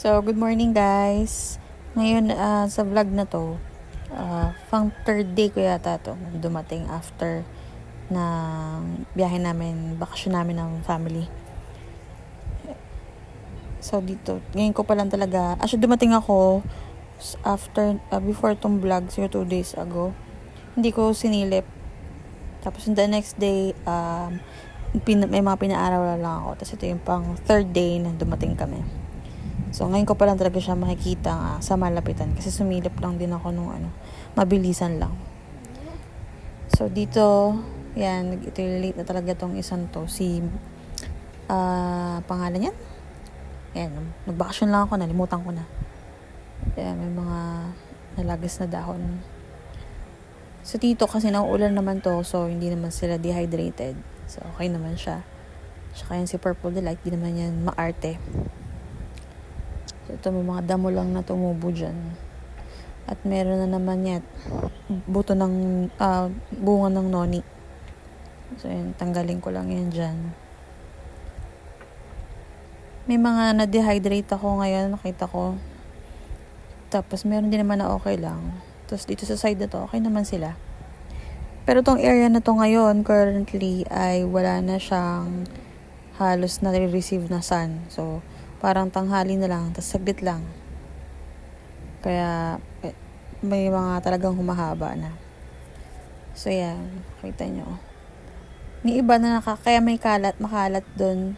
So, good morning guys. Ngayon ah, sa vlog na to, ah, pang third day ko yata to dumating after ng biyahe namin, bakasyon namin ng family. So dito, ngayon ko pa lang talaga, actually dumating ako after, ah, before tong vlog, siguro two days ago. Hindi ko sinilip. Tapos the next day, um, pin- may mga pinaaraw lang ako. Tapos ito yung pang third day na dumating kami. So, ngayon ko pa lang talaga siya makikita ah, sa malapitan. Kasi sumilip lang din ako nung ano, mabilisan lang. So, dito, yan, nag- ito late na talaga tong isang to. Si, ah, pangalan yan? Yan, nagbakasyon lang ako, nalimutan ko na. Yan, may mga nalagas na dahon. Sa tito kasi nauulan naman to, so hindi naman sila dehydrated. So, okay naman siya. Tsaka yan si Purple Delight, di naman yan maarte. Ito may mga damo lang na tumubo dyan. At meron na naman yan, buto ng, ah, bunga ng noni. So, yun, tanggalin ko lang yan dyan. May mga na-dehydrate ako ngayon, nakita ko. Tapos, meron din naman na okay lang. Tapos, dito sa side na to, okay naman sila. Pero tong area na to ngayon, currently, ay wala na siyang halos na receive na sun. So, parang tanghali na lang, tapos saglit lang. Kaya, eh, may mga talagang humahaba na. So, yan. Kita nyo. May iba na naka, kaya may kalat, makalat doon.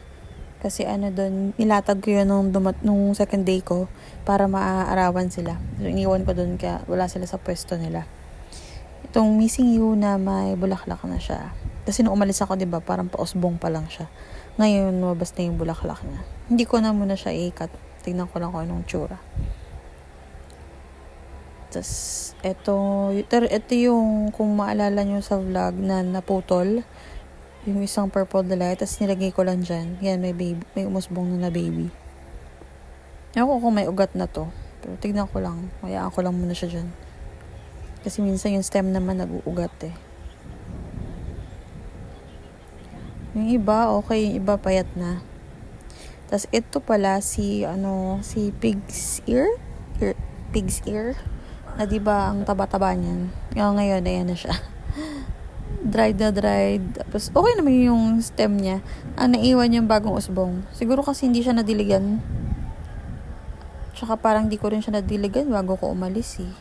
Kasi ano doon, nilatag ko yun nung, dumat, nung second day ko para maaarawan sila. So, iniwan ko doon kaya wala sila sa pwesto nila. Itong missing you na may bulaklak na siya. Kasi nung umalis ako, di ba, parang pausbong pa lang siya. Ngayon, lumabas na yung bulaklak niya. Hindi ko na muna siya ikat. Tingnan ko lang kung anong tsura. Tapos, ito, ito yung, kung maalala nyo sa vlog na naputol, yung isang purple delight, tapos nilagay ko lang dyan. Yan, may baby, may umusbong na na baby. Ewan ko kung may ugat na to. Pero tignan ko lang. Hayaan ko lang muna siya dyan. Kasi minsan yung stem naman nag-uugat eh. Yung iba, okay. Yung iba, payat na. Tapos ito pala si, ano, si pig's ear? ear pig's ear? Na di ba ang taba-taba niyan? Yung ngayon, ayan na siya. dried na dried. Tapos okay naman yung stem niya. Ang naiwan yung bagong usbong. Siguro kasi hindi siya nadiligan. Tsaka parang di ko rin siya nadiligan bago ko umalis eh.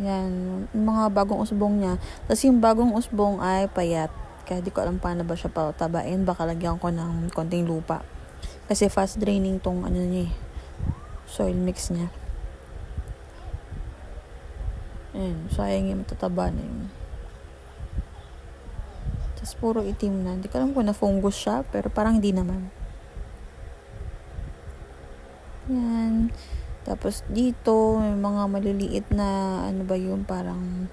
Yan, yung mga bagong usbong niya. Tapos yung bagong usbong ay payat. Kaya di ko alam paano ba siya patabain. Baka lagyan ko ng konting lupa. Kasi fast draining tong ano niya eh. Soil mix niya. Ayun, sayang yung matataba na yun. Tapos puro itim na. Hindi ko alam kung na fungus siya, pero parang hindi naman. Yan. Tapos dito, may mga maliliit na, ano ba yun, parang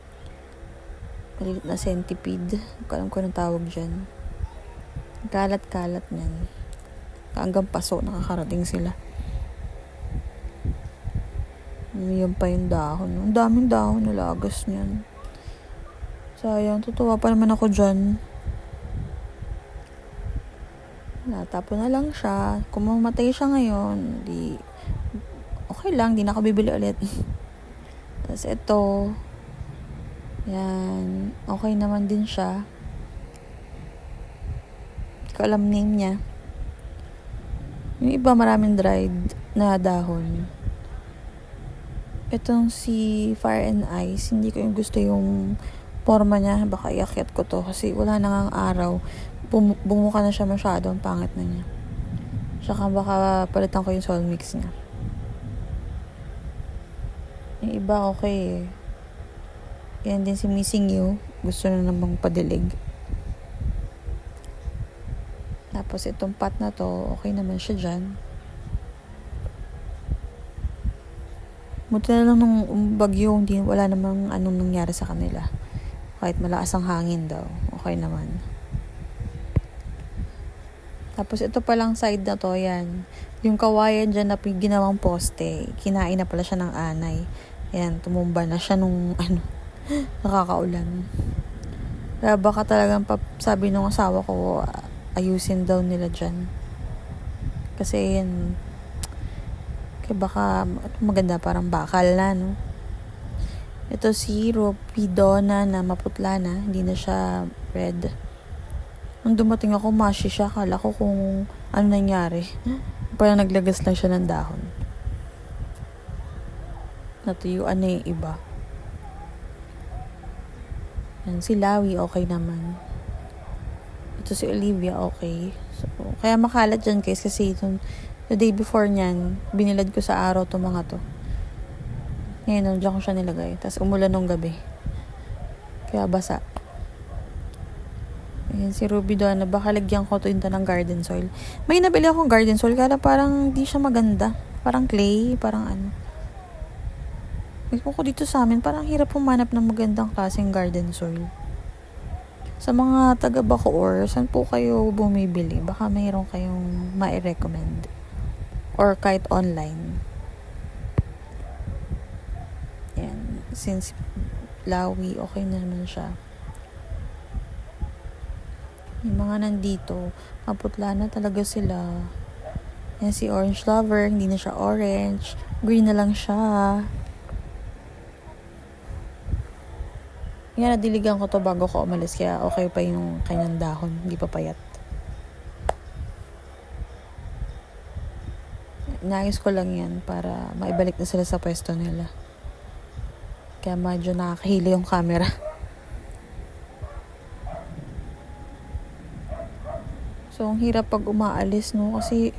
maliliit na centipede. Hindi ko alam kung anong tawag dyan. Kalat-kalat niyan. Hanggang paso, nakakarating sila. Yan pa yung dahon. Ang daming dahon, nalagas niyan. Sayang, tutuwa pa naman ako dyan. Natapo na lang siya. Kung mamatay siya ngayon, di, okay lang, di na ako bibili ulit. Tapos ito, yan, okay naman din siya. Hindi ko alam name niya. Yung iba maraming dried na dahon. Itong si Fire and Ice, hindi ko yung gusto yung forma niya. Baka iakyat ko to kasi wala na ngang araw. Bum bumuka na siya masyado. Ang pangit na niya. Tsaka baka palitan ko yung soul mix niya. Yung iba okay eh. Yan din si Missing You. Gusto na namang padilig. Tapos itong pot na to, okay naman siya dyan. Buti na lang nung bagyo, hindi, wala namang anong nangyari sa kanila. Kahit malakas ang hangin daw, okay naman. Tapos ito palang side na to, yan. Yung kawayan dyan na ginawang poste, kinain na pala siya ng anay. Yan, tumumba na siya nung ano, nakakaulan. Kaya baka talagang pap- sabi nung asawa ko, ayusin daw nila dyan. Kasi yan, kaya baka maganda parang bakal na, no? Ito si Ropidona na maputla na, hindi na siya red. Nung dumating ako, mashi siya. Kala ko kung ano nangyari. Parang naglagas lang siya ng dahon. Natuyuan na yung iba. Yan, si Lawi, okay naman. Ito si Olivia, okay. So, kaya makalat dyan guys kasi itong the day before niyan, binilad ko sa araw to mga to. Ngayon, nandiyan ko siya nilagay. Tapos umulan nung gabi. Kaya basa. Ayan, si Ruby doon, na baka lagyan ko to into ng garden soil. May nabili akong garden soil, kaya parang di siya maganda. Parang clay, parang ano. Ikaw ko dito sa amin, parang hirap pumanap ng magandang klaseng garden soil. Sa mga taga Bacoor, saan po kayo bumibili? Baka mayroon kayong ma-recommend. Or kahit online. Yan. Since Lawi, okay na naman siya. Yung mga nandito, maputla na talaga sila. Yan si Orange Lover, hindi na siya orange. Green na lang siya. Yan, nadiligan ko to bago ko umalis. Kaya okay pa yung kanyang dahon. Hindi pa payat. Nais ko lang yan para maibalik na sila sa pwesto nila. Kaya medyo nakakahilo yung camera. So, ang hirap pag umaalis, no? Kasi,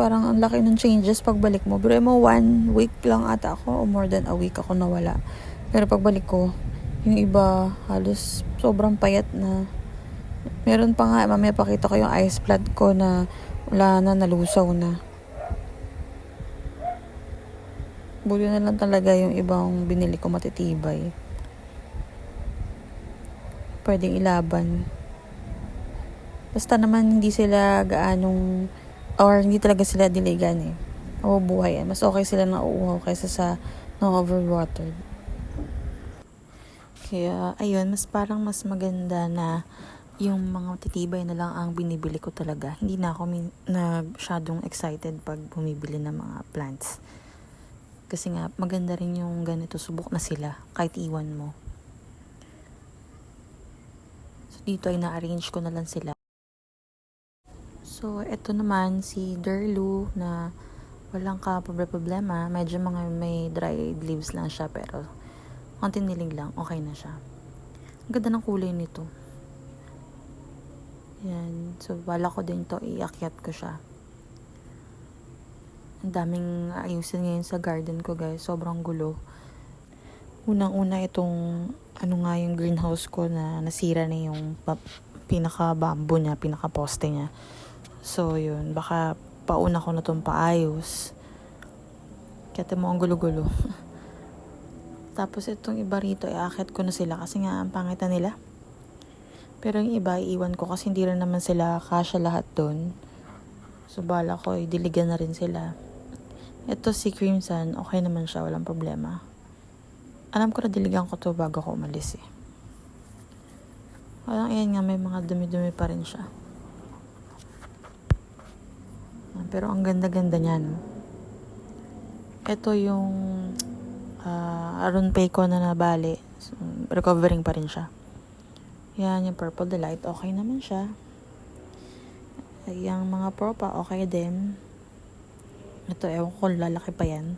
parang ang laki ng changes pagbalik mo. Pero mo, one week lang ata ako, o more than a week ako nawala. Pero pagbalik ko, yung iba, halos sobrang payat na. Meron pa nga, mamaya pakita ko yung ice plant ko na wala na, nalusaw na. Buti na lang talaga yung ibang binili ko matitibay. Pwedeng ilaban. Basta naman hindi sila gaanong or hindi talaga sila diligan eh. O buhay eh. Mas okay sila na uuhaw kaysa sa na overwatered. Kaya, ayun, mas parang mas maganda na yung mga titibay na lang ang binibili ko talaga. Hindi na ako min- nagsyadong excited pag bumibili ng mga plants. Kasi nga, maganda rin yung ganito, subok na sila, kahit iwan mo. So, dito ay na-arrange ko na lang sila. So, ito naman si Derlu na walang ka problema. Medyo mga may dry leaves lang siya pero konting nilig lang, okay na siya. Ang ganda ng kulay nito. Yan. So, bala ko din to iakyat ko siya. Ang daming ayusin ngayon sa garden ko guys. Sobrang gulo. Unang-una itong ano nga yung greenhouse ko na nasira na yung pinaka-bamboo niya, pinaka-poste niya. So, yun. Baka pauna ko na itong paayos. Kaya mo ang gulo-gulo. Tapos itong iba rito, iakit ko na sila kasi nga ang pangit nila. Pero yung iba, iiwan ko kasi hindi rin naman sila kasya lahat doon. So, bala ko, idiligan na rin sila. Ito si Crimson, okay naman siya, walang problema. Alam ko na diligan ko to bago ko umalis eh. Walang iyan nga, may mga dumi-dumi pa rin siya. Pero ang ganda-ganda niya, no? Ito yung uh, Aron Payco na nabali. So, recovering pa rin siya. Yan, yung Purple Delight, okay naman siya. Yung mga propa, okay din. Ito, ewan ko lalaki pa yan.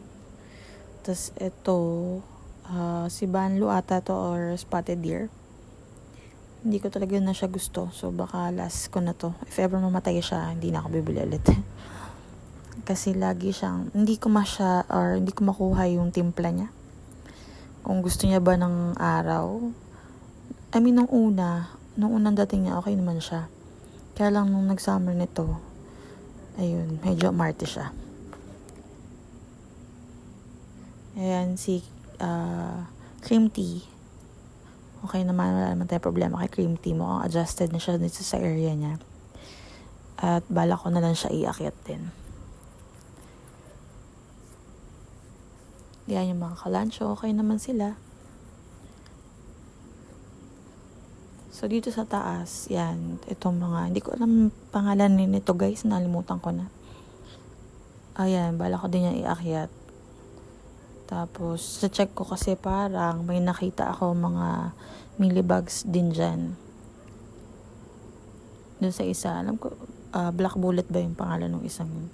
Tapos, ito, ah, si Banlu ata to or Spotted Deer. Hindi ko talaga na siya gusto. So, baka last ko na to. If ever mamatay siya, hindi na ako bibili ulit. Kasi lagi siyang, hindi ko masya, or hindi ko makuha yung timpla niya. Kung gusto niya ba ng araw. I mean, nung una, nung unang dating niya, okay naman siya. Kaya lang nung nag-summer nito, ayun, medyo marte siya. Ayan, si ah, cream tea. Okay naman, wala naman tayo problema kay cream tea. Mukhang adjusted na siya dito sa area niya. At bala ko na lang siya iakyat din. Yan yung mga kalancho, okay naman sila. So, dito sa taas, yan, itong mga, hindi ko alam pangalan nito guys, nalimutan ko na. Ayan, bala ko din yan iakyat. Tapos, sa check ko kasi parang may nakita ako mga millibags din dyan. Doon sa isa, alam ko, ah, Black Bullet ba yung pangalan ng isang yun?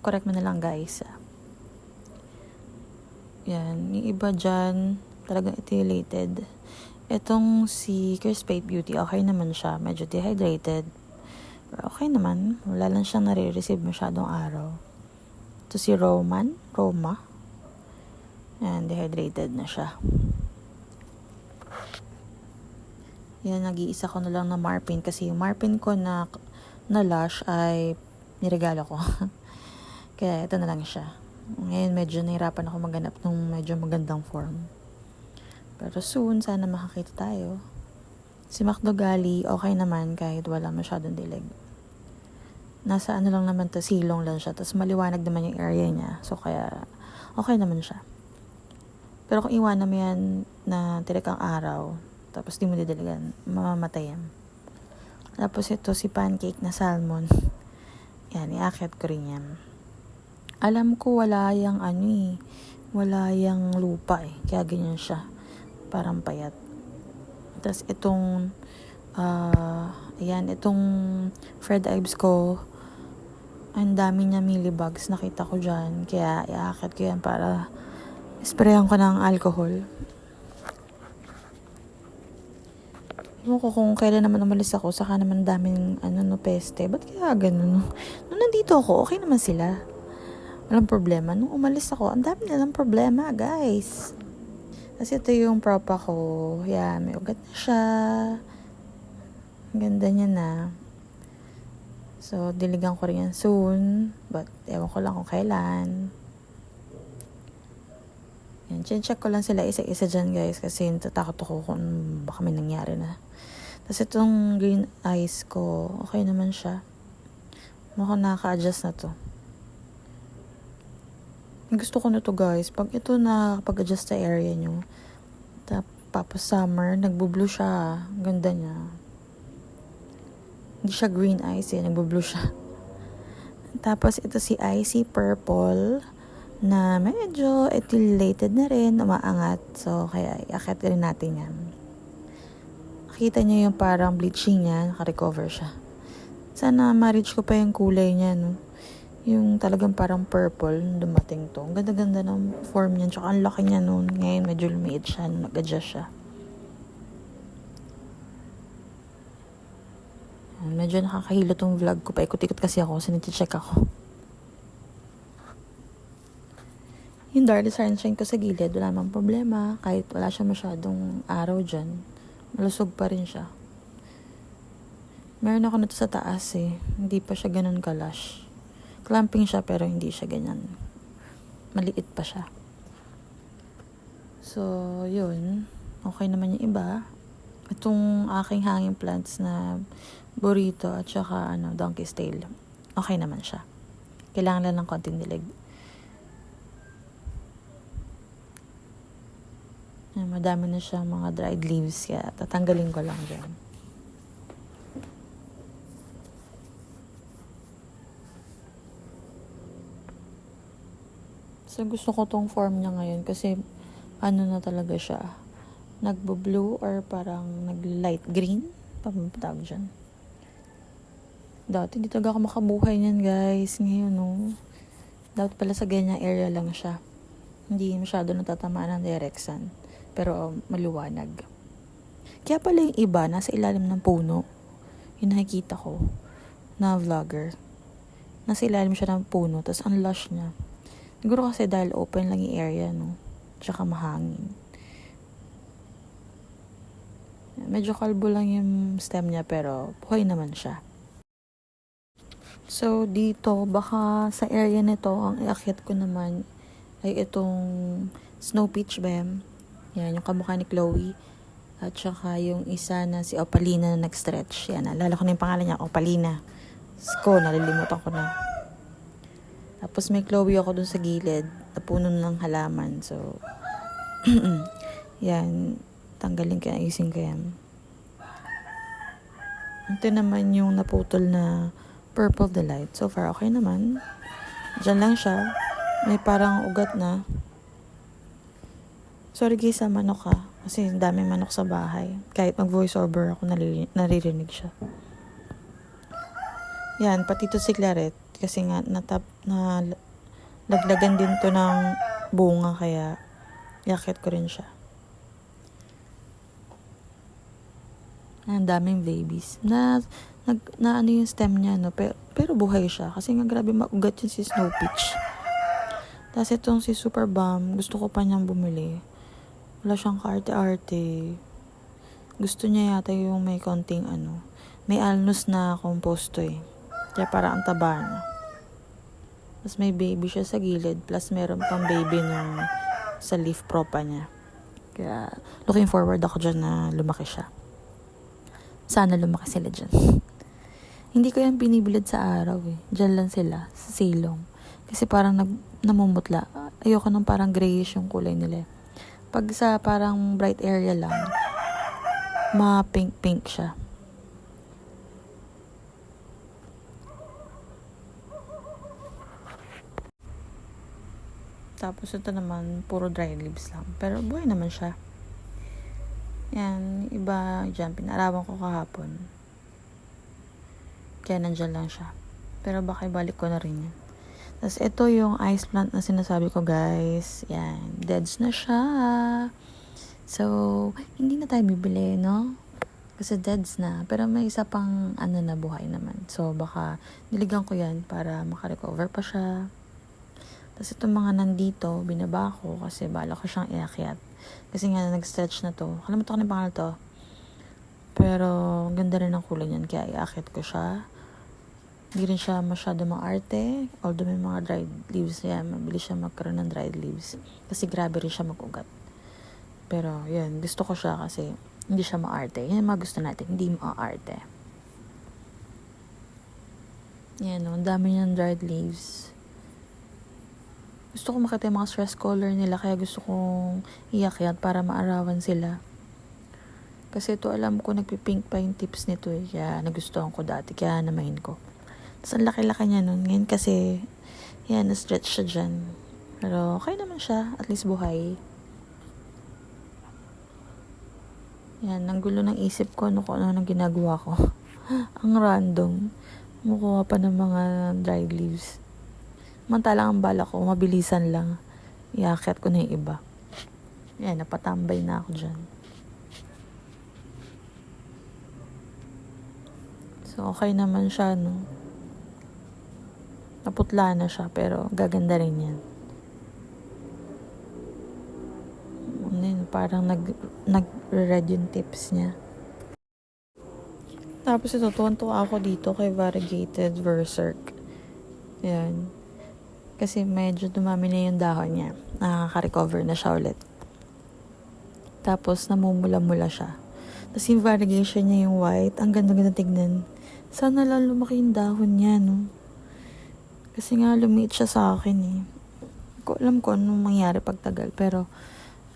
Correct mo na lang guys. ah. Yan, yung iba dyan, talagang etiolated. Itong si Crispate Beauty, okay naman siya. Medyo dehydrated. Pero okay naman. Wala lang siyang nare-receive masyadong araw. Ito si Roman. Roma. Yan, dehydrated na siya. Yan, nag-iisa ko na lang na Marpin kasi yung Marpin ko na, na Lush ay niregalo ko. Kaya ito na lang siya. Ngayon medyo nahirapan ako maghanap ng medyo magandang form. Pero soon, sana makakita tayo. Si Macdogali, okay naman kahit wala masyadong dilig. Nasa ano lang naman to, silong lang siya. Tapos maliwanag naman yung area niya. So kaya, okay naman siya. Pero kung iwanan mo yan na tirekang araw, tapos di mo didiligan, mamamatay yan. Tapos ito si pancake na salmon. Yan, iakyat ko rin yan. Alam ko wala yung ano eh, wala yung lupa eh. Kaya ganyan siya. Parang payat. Tapos itong, ah, ayan, itong fried Ives ko, ang dami niya millibugs nakita ko dyan. Kaya iaakit ko yan para sprayan ko ng alcohol. Ewan ko kung kailan naman umalis ako, saka naman daming ano no peste. Ba't kaya ganun? Nung nandito ako, okay naman sila. Walang problema. Nung umalis ako, ang dami nilang problema, guys. Kasi ito yung propa ko. Yan, may ugat na siya. Ang ganda niya na. So, diligan ko rin yan soon. But, ewan ko lang kung kailan. Yan, check ko lang sila isa-isa dyan, guys. Kasi natatakot ako kung baka may nangyari na. Tapos itong green eyes ko, okay naman siya. Mukhang nakaka-adjust na to. Gusto ko na to guys. Pag ito na pag-adjust sa area nyo, tapos summer, nagbo-blue siya. Ganda niya. Hindi siya green eyes eh, nagbo-blue siya. Tapos ito si Icy Purple na medyo etiolated na rin, umaangat. So, kaya iakit rin natin yan. Nakita niyo yung parang bleaching niya, naka-recover siya. Sana ma-reach ko pa yung kulay niya, no? Yung talagang parang purple dumating to. Ang ganda-ganda ng form niya. Tsaka ang laki niya noon. Ngayon medyo lumiit siya. Nag-adjust siya. Medyo nakakahilo tong vlog ko. Paikot-ikot kasi ako. Siniti-check ako. Yung Darlie Sunshine ko sa gilid, wala namang problema. Kahit wala siya masyadong araw dyan. Malusog pa rin siya. Meron ako nito sa taas eh. Hindi pa siya ganun kalash. Clamping siya pero hindi siya ganyan. Maliit pa siya. So, yun. Okay naman yung iba. Itong aking hanging plants na burrito at saka ano, donkey's tail. Okay naman siya. Kailangan lang ng konting dilig. Madami na siyang mga dried leaves kaya tatanggalin ko lang dyan. So gusto ko tong form niya ngayon kasi ano na talaga siya. Nagbo-blue or parang nag-light green. Pamatawag dyan. Dati hindi talaga ako makabuhay niyan guys. Ngayon no. Dapat pala sa ganyang area lang siya. Hindi masyado natatamaan ng direct. Pero um, maliwanag. Kaya pala yung iba nasa ilalim ng puno. Yung nakikita ko na vlogger. Nasa ilalim siya ng puno. Tapos ang lush niya. Siguro kasi dahil open lang yung area, no? Tsaka mahangin. Medyo kalbo lang yung stem niya pero buhay naman siya. So, dito, baka sa area nito, ang iakyat ko naman ay itong Snow Peach Bem. Yan, yung kamukha ni Chloe. At saka yung isa na si Opalina na nag-stretch. Yan, naalala ko na yung pangalan niya, Opalina. Sko, nalilimutan ko na. Tapos may Chloe ako dun sa gilid, na puno ng halaman. So, yan. Tanggalin kaya ayusin ko yan. Ito naman yung naputol na purple delight. So far, okay naman. Diyan lang siya. May parang ugat na. Sorry guys sa manok ha. Kasi ang daming manok sa bahay. Kahit mag voice over ako, naririnig siya. Yan, pati to si Claret. Kasi nga, natap, na, laglagan din to ng bunga. Kaya, yakit ko rin siya. Ang daming babies. Na, nag, na ano yung stem niya, no? Pero, pero buhay siya. Kasi nga grabe magugat yun si Snow Peach. Tapos itong si Super Bomb, gusto ko pa niyang bumili. Wala siyang kaarte-arte. Gusto niya yata yung may konting ano, may alnos na composto eh. Kaya para ang taba na. Tapos may baby siya sa gilid, plus meron pang baby nung sa leaf propa niya. Kaya looking forward ako dyan na lumaki siya. Sana lumaki sila dyan. Hindi ko yan binibilad sa araw eh. Dyan lang sila, sa silong. Kasi parang nag, namumutla. Ayoko nang parang grayish yung kulay nila. eh. Pag sa parang bright area lang, ma-pink-pink siya. Tapos ito naman, puro dry leaves lang. Pero buhay naman siya. Yan, iba dyan, pinarawan ko kahapon. Kaya nandyan lang siya. Pero baka ibalik ko na rin yan. Tapos ito yung ice plant na sinasabi ko guys. Yan, deads na siya. So, hindi na tayo bibili, no? Kasi deads na. Pero may isa pang ano na buhay naman. So, baka niligan ko yan para makarecover pa siya. Tapos itong mga nandito, binaba ko kasi bala ko siyang iakyat. Kasi nga, nag-stretch na to. Kalimutan ko na yung pangalan to. Pero, ganda rin ang kulay niyan. Kaya iakyat ko siya. Hindi rin siya masyado maarte. Although may mga dried leaves yan. Mabilis siya magkaroon ng dried leaves. Kasi grabe rin siya magugat. Pero, yun. Gusto ko siya kasi hindi siya maarte. Yan ang mga gusto natin. Hindi maarte. Yan, no? Ang dami niyang dried leaves gusto ko makita yung mga stress color nila kaya gusto kong iyakyat para maarawan sila. Kasi ito alam ko nagpipink pa yung tips nito eh. Kaya nagustuhan ko dati. Kaya namahin ko. Tapos ang laki-laki niya nun. Ngayon kasi, yan, na-stretch siya dyan. Pero okay naman siya. At least buhay. Yan, ang gulo ng isip ko ano kung ano nang ginagawa ko. ang random. Mukuha pa ng mga dried leaves. Mantalang ang bala ko, mabilisan lang. Iakit ko na yung iba. Yan, napatambay na ako dyan. So, okay naman siya, no? Naputla na siya, pero gaganda rin yan. Ano parang nag, nag-red yung tips niya. Tapos ito, tuwan-tuwa ako dito kay Variegated Berserk. Yan. Kasi medyo dumami na yung dahon niya. Nakaka-recover na siya ulit. Tapos, namumula-mula siya. Tapos yung variegation niya yung white. Ang ganda-ganda tignan. Sana lang lumaki yung dahon niya, no? Kasi nga, lumiit siya sa akin, eh. Ko alam ko anong mangyari pag tagal. Pero,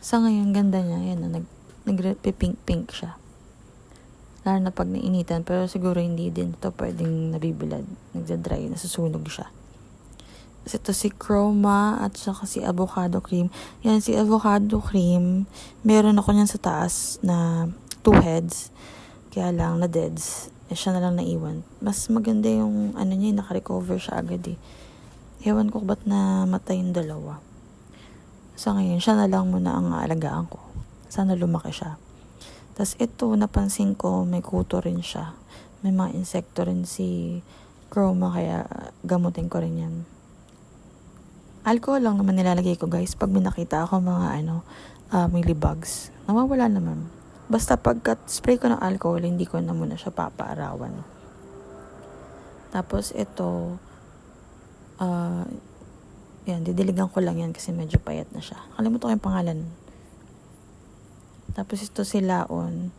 sa ngayon, ganda niya. Yan, no? nag, nag-pink-pink siya. Lalo na pag nainitan. Pero siguro hindi din ito pwedeng nabibilad. Nagda-dry. Nasusunog siya. Ito si Chroma at saka si avocado cream. Yan, si avocado cream, meron ako niyan sa taas na two heads. Kaya lang, na deads. Eh, siya na lang naiwan. Mas maganda yung, ano niya, nakarecover siya agad eh. Ewan ko ba't na matay yung dalawa. Sa ngayon, siya na lang muna ang aalagaan ko. Sana lumaki siya. Tapos ito, napansin ko, may kuto rin siya. May mga insekto rin si Chroma, kaya gamutin ko rin yan. Alcohol lang naman nilalagay ko guys pag may nakita ako mga ano, uh, millibugs. Nawawala naman. Basta pagkat spray ko ng alcohol, hindi ko na muna siya papaarawan. Tapos ito, uh, yan, didiligan ko lang yan kasi medyo payat na siya. Kalimutan ko yung pangalan. Tapos ito si Laon.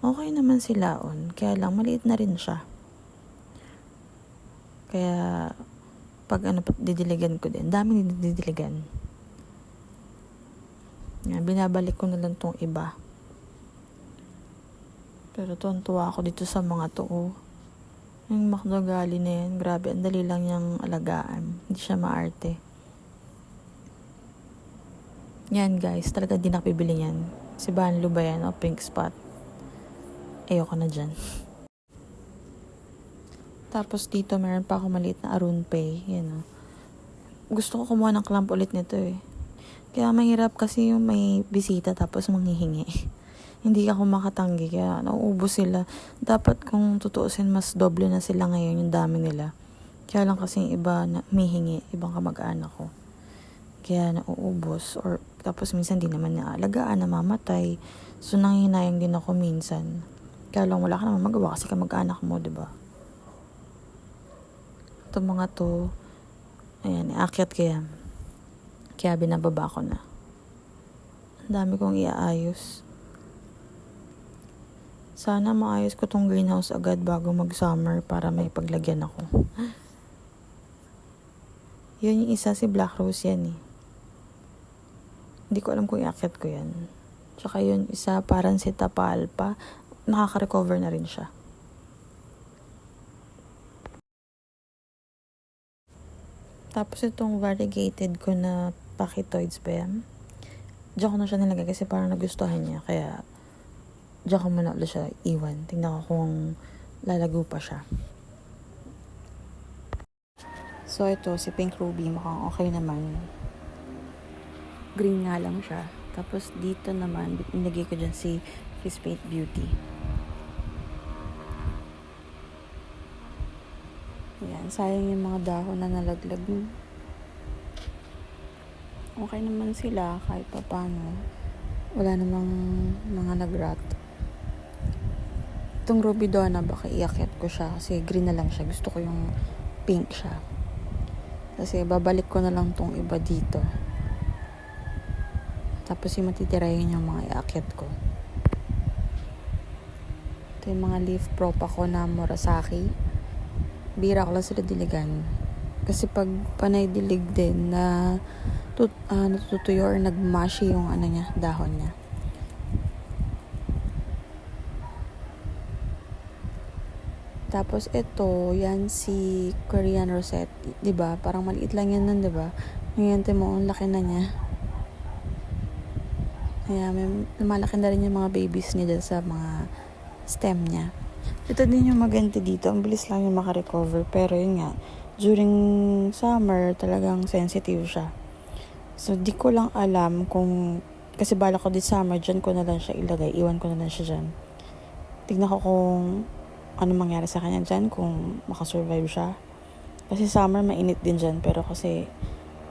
Okay naman si Laon. Kaya lang, maliit na rin siya. Kaya, pag ano, didiligan ko din. Daming didiligan. Yan, binabalik ko na lang tong iba. Pero tuwan-tuwa ako dito sa mga to. oh. Yung McDogali na yan, grabe, ang dali lang niyang alagaan. Hindi siya maarte. Yan guys, talaga di nakabibili yan. Si Banlo ba yan o Pink Spot? Ayoko na dyan. Tapos dito meron pa ako maliit na Arun Pay. Yan o. Gusto ko kumuha ng clamp ulit nito eh. Kaya mahirap kasi yung may bisita tapos manghihingi. Hindi ako makatanggi kaya nauubos sila. Dapat kung tutuusin mas doble na sila ngayon yung dami nila. Kaya lang kasi yung iba na mihingi, ibang kamag-anak ko. Kaya nauubos or tapos minsan di naman naalagaan, namamatay. So nanghihinayang din ako minsan. Kaya lang wala ka naman magawa kasi kamag-anak mo, di ba? Itong mga to, ayan, aakyat kaya. Kaya binababa ko na. Ang dami kong iaayos. Sana maayos ko tong greenhouse agad bago mag-summer para may paglagyan ako. Yun yung isa si Black Rose yan eh. Hindi ko alam kung iakyat ko yan. Tsaka yun isa parang si Tapalpa. Nakaka-recover na rin siya. Tapos itong variegated ko na pachytoids ba yan? Diyan ko na siya nilagay kasi parang nagustuhan niya. Kaya diyan ko muna ulit siya iwan. Tingnan ko kung lalago pa siya. So ito, si Pink Ruby, mukhang okay naman. Green nga lang siya. Tapos dito naman, nilagay ko dyan si Fish Paint Beauty. Yan, sayang yung mga dahon na nalaglag. Okay naman sila kahit pa paano. Wala namang mga nagrat. Itong Ruby Donna, baka iakyat ko siya kasi green na lang siya. Gusto ko yung pink siya. Kasi babalik ko na lang tong iba dito. Tapos yung matitira yun yung mga iakyat ko. Ito yung mga leaf prop ako na Murasaki. Bira ko lang sila diligan. Kasi pag panay dilig din na tut, ah, natutuyo or nagmashi yung ano niya, dahon niya. Tapos ito, yan si Korean Rosette, 'di ba? Parang maliit lang yan nun, 'di ba? Ngayon mo, ang laki na niya. Kaya may lumalaki na rin yung mga babies niya dyan sa mga stem niya. Ito din yung maganda dito. Ang bilis lang yung makarecover. Pero yun nga, during summer, talagang sensitive siya. So, di ko lang alam kung... Kasi bala ko this summer, dyan ko na lang siya ilagay. Iwan ko na lang siya dyan. Tignan ko kung ano mangyari sa kanya dyan, kung makasurvive siya. Kasi summer, mainit din dyan. Pero kasi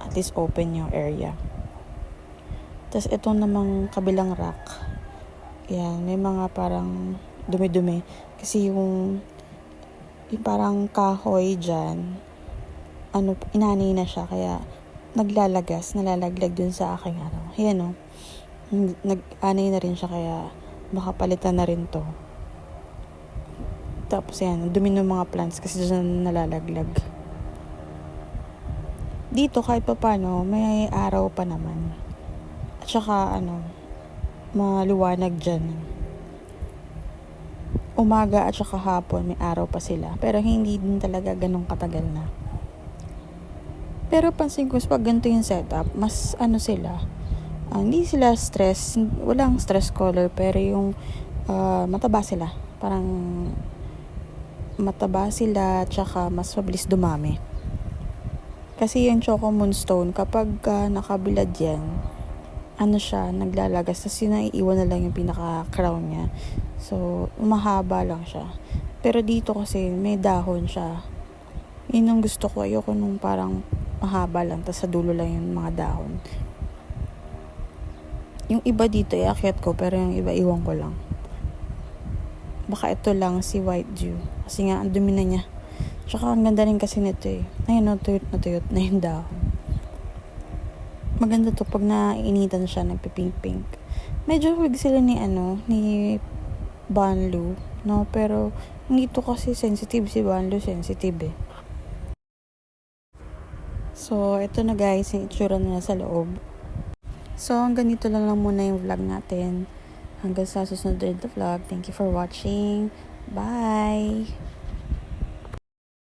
at least open yung area. Tapos ito namang kabilang rack. Yan, may mga parang dumi-dumi. Kasi yung, yung parang kahoy dyan, ano, inanay na siya. Kaya naglalagas, nalalaglag dun sa aking ano. Ayan o. Nag-anay na rin siya kaya baka palitan na rin to. Tapos yan, dumi ng mga plants kasi dyan nalalaglag. Dito kahit pa paano, may araw pa naman. At saka ano, maliwanag dyan. Umaga at saka hapon, may araw pa sila. Pero hindi din talaga ganong katagal na. Pero pansin ko, pag ganito yung setup, mas ano sila, ah, hindi sila stress, walang stress color, pero yung ah, mataba sila. Parang mataba sila, tsaka mas mabilis dumami. Kasi yung Choco Moonstone, kapag uh, nakabilad yan, ano siya, naglalagas. Tapos yun naiiwan na lang yung pinaka-crown niya. So, mahaba lang siya. Pero dito kasi, may dahon siya. Yun ang gusto ko. Ayoko nung parang mahaba lang. Tapos sa dulo lang yung mga dahon. Yung iba dito, iakyat ko. Pero yung iba, iwan ko lang. Baka ito lang si White Dew. Kasi nga, ang dumi na niya. Tsaka ang ganda rin kasi nito eh. Ayun, natuyot natuyot na yung dahon. Maganda to pag nainitan siya, nagpipink-pink. Medyo wig sila ni ano, ni Banlu, no? Pero hindi to kasi sensitive si Banlu, sensitive eh. So, ito na guys, yung itsura na sa loob. So, hanggang dito lang lang muna yung vlog natin. hanggang sa susunod na vlog. Thank you for watching. Bye!